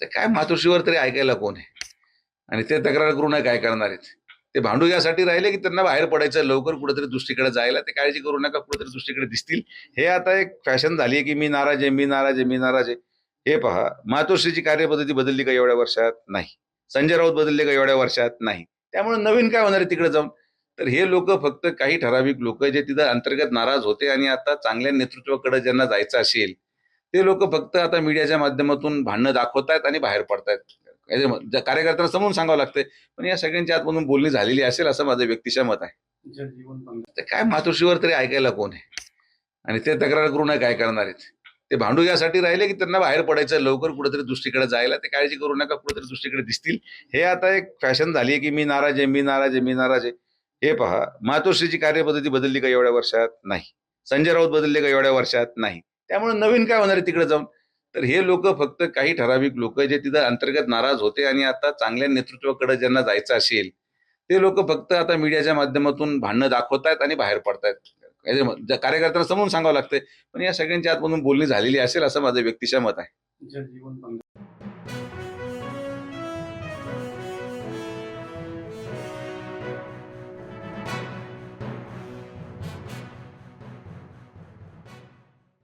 तर काय मातोश्रीवर तरी ऐकायला कोण आहे? आणि ते तक्रार करू काय करणार आहेत? ते भांडू यासाठी राहिले की त्यांना बाहेर पडायचं लवकर कुठेतरी दुसरीकडे जायला. ते काळजी करू नका कुठेतरी दुसरीकडे दिसतील. हे आता एक फॅशन झाली आहे की मी नाराज आहे मी नाराज आहे मी नाराज आहे. हे पहा मातोश्रीची कार्यपद्धती बदलली का एवढ्या वर्षात? नाही. संजय राऊत बदलले का एवढ्या वर्षात? नाही. त्यामुळे नवीन काय होणार आहे तिकडे जाऊन? तर हे लोक फक्त काही ठराविक लोक जे तिथं अंतर्गत नाराज होते आणि आता चांगल्या नेतृत्वाकडे ज्यांना जायचं असेल ते लोक फक्त आता मीडियाच्या माध्यमातून भांडणं दाखवतायत आणि बाहेर पडतायत. कार्यकर्त्यांना समजून सांगावं लागतंय. पण या सगळ्यांच्या आतमधून बोलणी झालेली असेल असं माझं व्यक्तिशः मत आहे. तर काय मातोश्रीवर तरी ऐकायला कोण आहे? आणि ते तक्रार करू नये काय करणार आहेत? ते भांडू यासाठी राहिले की त्यांना बाहेर पडायचं लवकर कुठेतरी दुसरीकडे जायला. ते काळजी करू नका कुठेतरी दुसरीकडे दिसतील. हे आता एक फॅशन झाली आहे की मी नाराज आहे मी नाराज आहे मी नाराज आहे. हे पहा मातोश्रीची कार्यपद्धती बदलली का एवढ्या वर्षात? नाही. संजय राऊत बदलले का एवढ्या वर्षात? नाही. त्यामुळे नवीन काय होणार आहे तिकडे जाऊन? तर हे लोक फक्त काही ठराविक लोक जे तिथं अंतर्गत नाराज होते आणि आता चांगल्या नेतृत्वाकडे ज्यांना जायचं असेल ते लोक फक्त आता मीडियाच्या माध्यमातून भांडणं दाखवतायत आणि बाहेर पडतायत. याचे कार्यकर्त्यांना समजून सांगावं लागतंय पण या सगळ्यांच्या आतमधून बोलणी झालेली असेल असं माझं व्यक्तीच्या मत आहे.